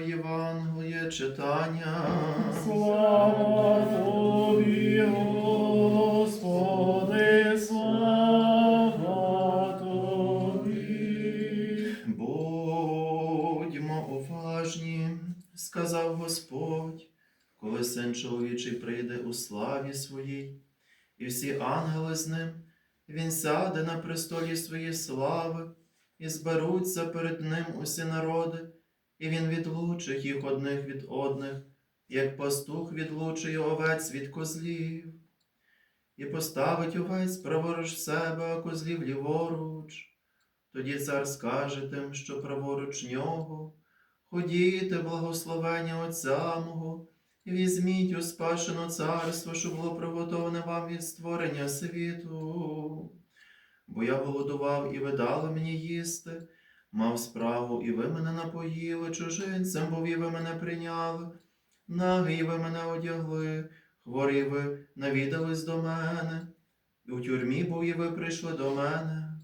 Євангеліє читання. Слава Тобі, Господи, слава Тобі. Будьмо уважні, сказав Господь, коли син чоловічий прийде у славі своїй, і всі ангели з ним, він сяде на престолі своєї слави, і зберуться перед ним усі народи, і він відлучить їх одних від одних, як пастух відлучує овець від козлів, і поставить овець праворуч себе, а козлів ліворуч. Тоді цар скаже тим, що праворуч нього, ходіте, благословення Отця мого, і візьміть у спашене царство, що було приготоване вам від створення світу. Бо я голодував, і ви дали мені їсти, мав справу, і ви мене напоїли, чужинцем, був і ви мене прийняли, нагий ви мене одягли, хворі ви навідались до мене, і у тюрмі був, і ви прийшли до мене.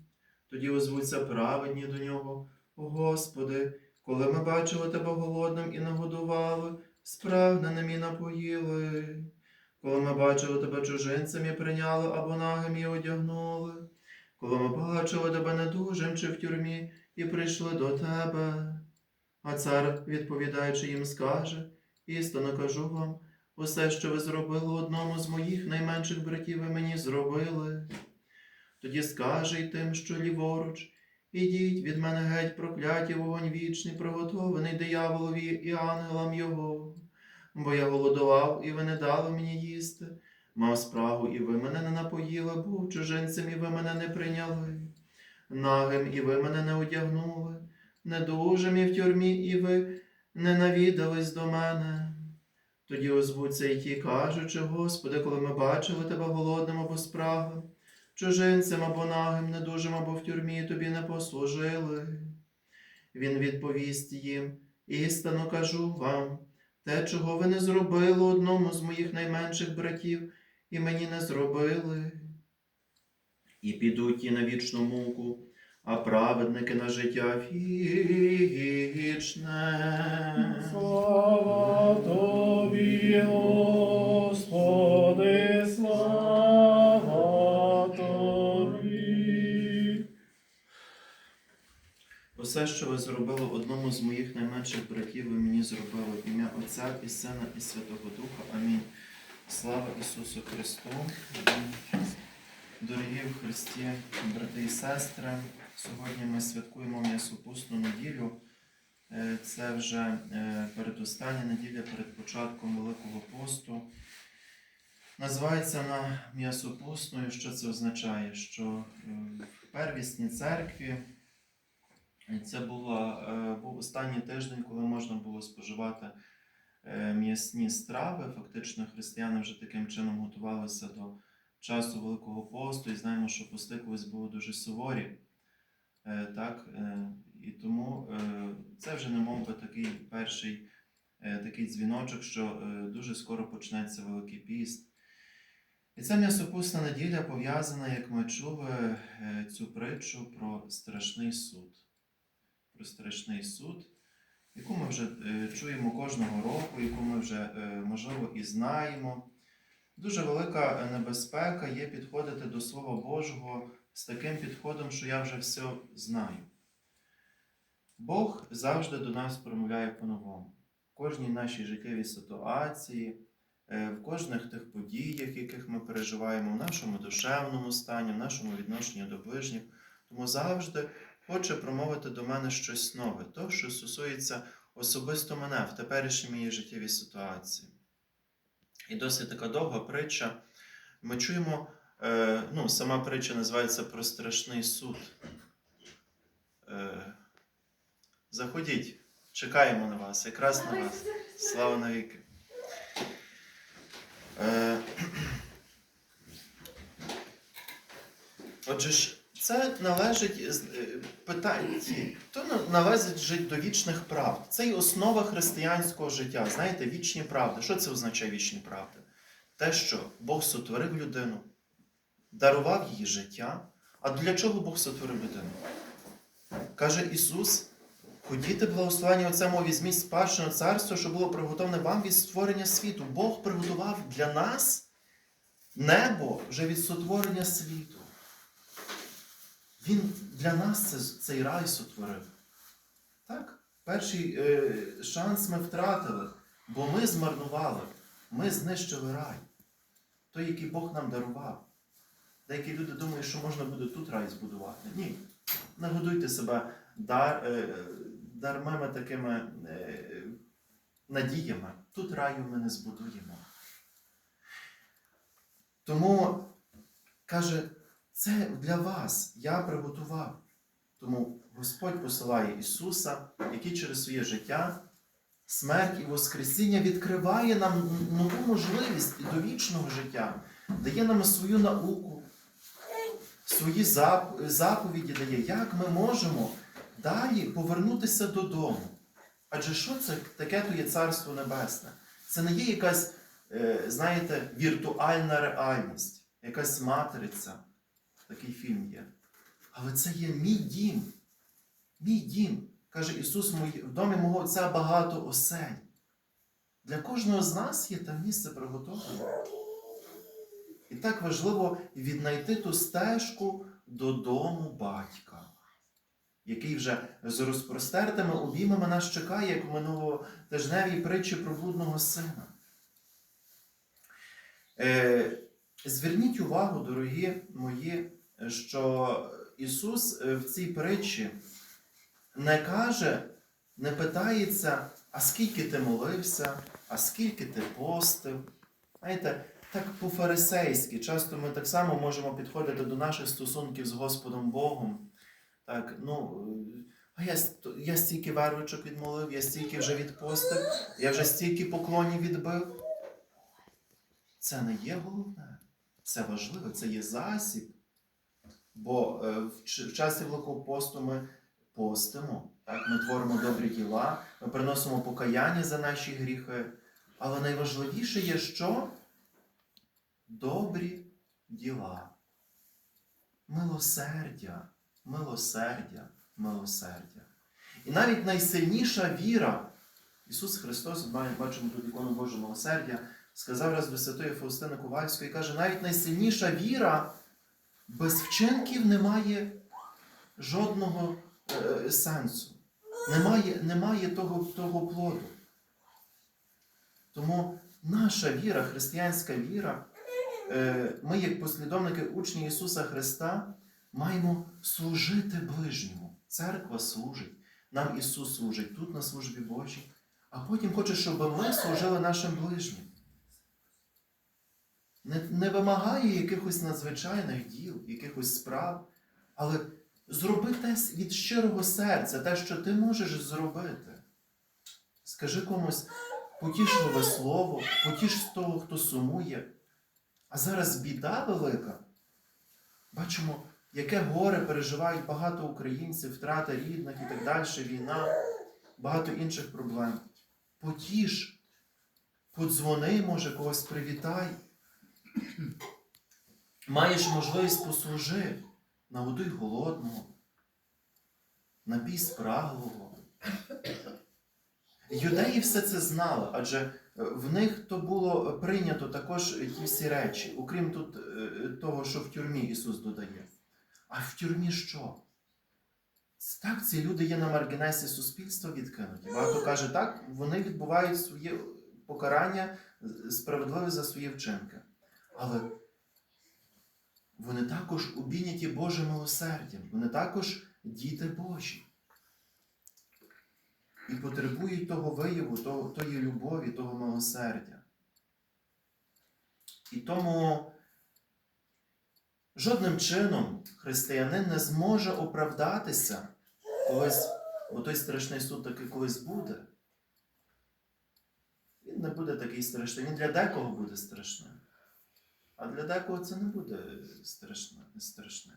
Тоді озвуться праведні до нього. О Господи, коли ми бачили тебе голодним і нагодували, спрагненим і напоїли. Коли ми бачили тебе чужинцем і прийняли або нагим і одягнули. Коли ми бачили тебе недужим чи в тюрмі і прийшли до тебе. А цар, відповідаючи їм, скаже: істинно кажу вам, усе, що ви зробили одному з моїх найменших братів, ви мені зробили. Тоді скаже й тим, що ліворуч, ідіть від мене геть прокляті вогонь вічний, приготований дияволові і ангелам його. Бо я голодував, і ви не дали мені їсти, мав справу, і ви мене не напоїли, був чужинцем, і ви мене не прийняли, нагим, і ви мене не одягнули, недужим і в тюрмі, і ви не навідались до мене. Тоді озвуться й ті, кажучи, Господи, коли ми бачили тебе голодним або спраглим, чужинцем або нагим, недужим або в тюрмі тобі не послужили. Він відповість їм, істинно кажу вам, те, чого ви не зробили одному з моїх найменших братів, і мені не зробили. І підуть ті на вічну муку, а праведники на життя вічне. Слава Тобі, Господи, слава Тобі. Усе, що ви зробили одному з моїх найменших братів, ви мені зробили в ім'я Отця і Сина і Святого Духа. Амінь. Слава Ісусу Христу. Дорогі в Христі, брати і сестри, сьогодні ми святкуємо м'ясопусну неділю. Е, Це вже е, передостання неділя перед початком Великого посту. Називається вона м'ясопусною. Що це означає? Що е, в первісній церкві це була, був останній тиждень, коли можна було споживати м'ясні страви. Фактично, християни вже таким чином готувалися до часу Великого посту, і знаємо, що пости колись були дуже суворі. Е, Так? е, І тому е, це вже не мов би такий перший такий дзвіночок, що дуже скоро почнеться Великий піст. І ця м'ясопусна неділя пов'язана, як ми чули, цю притчу про страшний суд про страшний суд, яку ми вже чуємо кожного року, яку ми вже, можливо, і знаємо. Дуже велика небезпека є підходити до Слова Божого з таким підходом, що я вже все знаю. Бог завжди до нас промовляє по-новому. В кожній нашій життєвій ситуації, е, в кожних тих подіях, яких ми переживаємо, в нашому душевному стані, в нашому відношенні до ближніх. Тому завжди хоче промовити до мене щось нове, то, що стосується особисто мене в теперішній моїй життєвій ситуації. І досить така довга притча. Ми чуємо, е, ну, сама притча називається про страшний суд. Е, заходіть, чекаємо на вас, якраз на вас. Слава навіки. Е, Отже ж, це належить з- е, питання, то належить жити до вічних правд. Це і основа християнського життя. Знаєте, вічні правди. Що це означає вічні правди? Те, що Бог сотворив людину, дарував їй життя. А для чого Бог сотворив людину? Каже Ісус, Ходіте, благословення Отцему, візьміть спадщину царство, що було приготовлене вам від створення світу. Бог приготував для нас небо вже від сотворення світу. Він для нас це, цей рай сотворив. Так? Перший е, шанс ми втратили, бо ми змарнували, ми знищили рай, той, який Бог нам дарував. Деякі люди думають, що можна буде тут рай збудувати. Ні. Не годуйте себе дар, е, дармими такими е, надіями. Тут раю ми не збудуємо. Тому каже, це для вас я приготував. Тому Господь посилає Ісуса, який через своє життя, смерть і Воскресіння відкриває нам нову можливість до вічного життя, дає нам свою науку, свої заповіді дає, як ми можемо далі повернутися додому. Адже що це таке то є Царство Небесне? Це не є якась, е, знаєте, віртуальна реальність, якась матриця. Такий фільм є. Але це є мій дім. Мій дім. Каже Ісус, в домі мого Отця багато осель. Для кожного з нас є там місце приготовлене. І так важливо віднайти ту стежку додому батька, який вже з розпростертими обіймами нас чекає, як в минулотижневій притчі про блудного сина. Е, зверніть увагу, дорогі мої, що Ісус е, в цій притчі не каже, не питається, а скільки ти молився, а скільки ти постив. Знаєте, так по-фарисейськи, часто ми так само можемо підходити до наших стосунків з Господом Богом. Так, ну, а я, я стільки вервичок відмолив, я стільки вже відпостив, я вже стільки поклонів відбив. Це не є головне. Це важливо, це є засіб. Бо е, в, часі Великого посту ми постимо, так? ми творимо добрі діла, ми приносимо покаяння за наші гріхи. Але найважливіше є що? Добрі діла. Милосердя, милосердя, милосердя. І навіть найсильніша віра, Ісус Христос, бачимо тут ікону Божого милосердя, сказав раз до Святої Фаустини Ковальської, каже, навіть найсильніша віра без вчинків не має жодного е, сенсу. Немає, немає того, того плоду. Тому наша віра, християнська віра, е, ми, як послідовники учні Ісуса Христа, маємо служити ближньому. Церква служить, нам Ісус служить тут на службі Божій, а потім хоче, щоб ми служили нашим ближнім. Не, не вимагає якихось надзвичайних діл, якихось справ, але зроби те від щирого серця, те, що ти можеш зробити. Скажи комусь потішливе слово, потіш того, хто сумує. А зараз біда велика. Бачимо, яке горе переживають багато українців, втрата рідних і так далі, війна, багато інших проблем. Потіш, подзвони, може, когось привітай. Маєш можливість послужи, нагодуй голодного, напій спраглого. Юдеї все це знали, адже е, в них то було прийнято також ті всі речі, окрім тут е, того, що в тюрмі Ісус додає. А в тюрмі що? Так, ці люди є на маргінесі суспільства відкинуті. Багато каже, так, вони відбувають своє покарання справедливе за свої вчинки. Але вони також обійняті Божим милосердям, вони також діти Божі. І потребують того вияву, того, тої любові, того милосердя. І тому жодним чином християнин не зможе оправдатися колись, бо той страшний суд таки колись буде. Він не буде такий страшний. Він для декого буде страшним. А для декого це не буде страшним. страшним.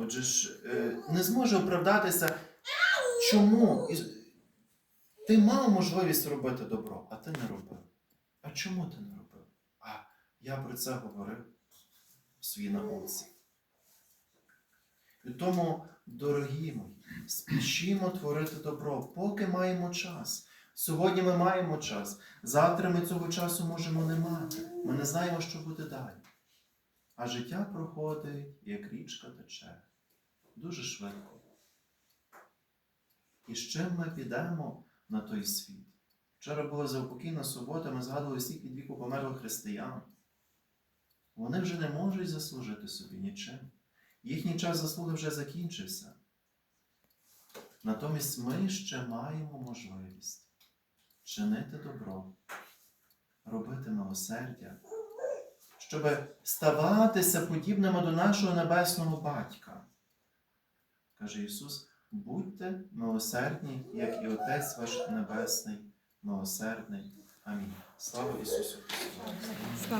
Отже ж, е, не зможе оправдатися, чому ти мав можливість робити добро, а ти не робив. А чому ти не робив? А я про це говорив в своїй науці. І тому, дорогі мої, спішімо творити добро, поки маємо час. Сьогодні ми маємо час, завтра ми цього часу можемо не мати. Ми не знаємо, що буде далі. А життя проходить, як річка тече, дуже швидко. І з чим ми підемо на той світ? Вчора була заупокійна субота, ми згадували всіх від віку померлих християн. Вони вже не можуть заслужити собі нічим. Їхній час заслуги вже закінчився. Натомість ми ще маємо можливість чинити добро, робити милосердя, щоб ставатися подібними до нашого небесного батька. Каже Ісус, будьте милосердні, як і Отець ваш Небесний, милосердний. Амінь. Слава Ісусу Христу!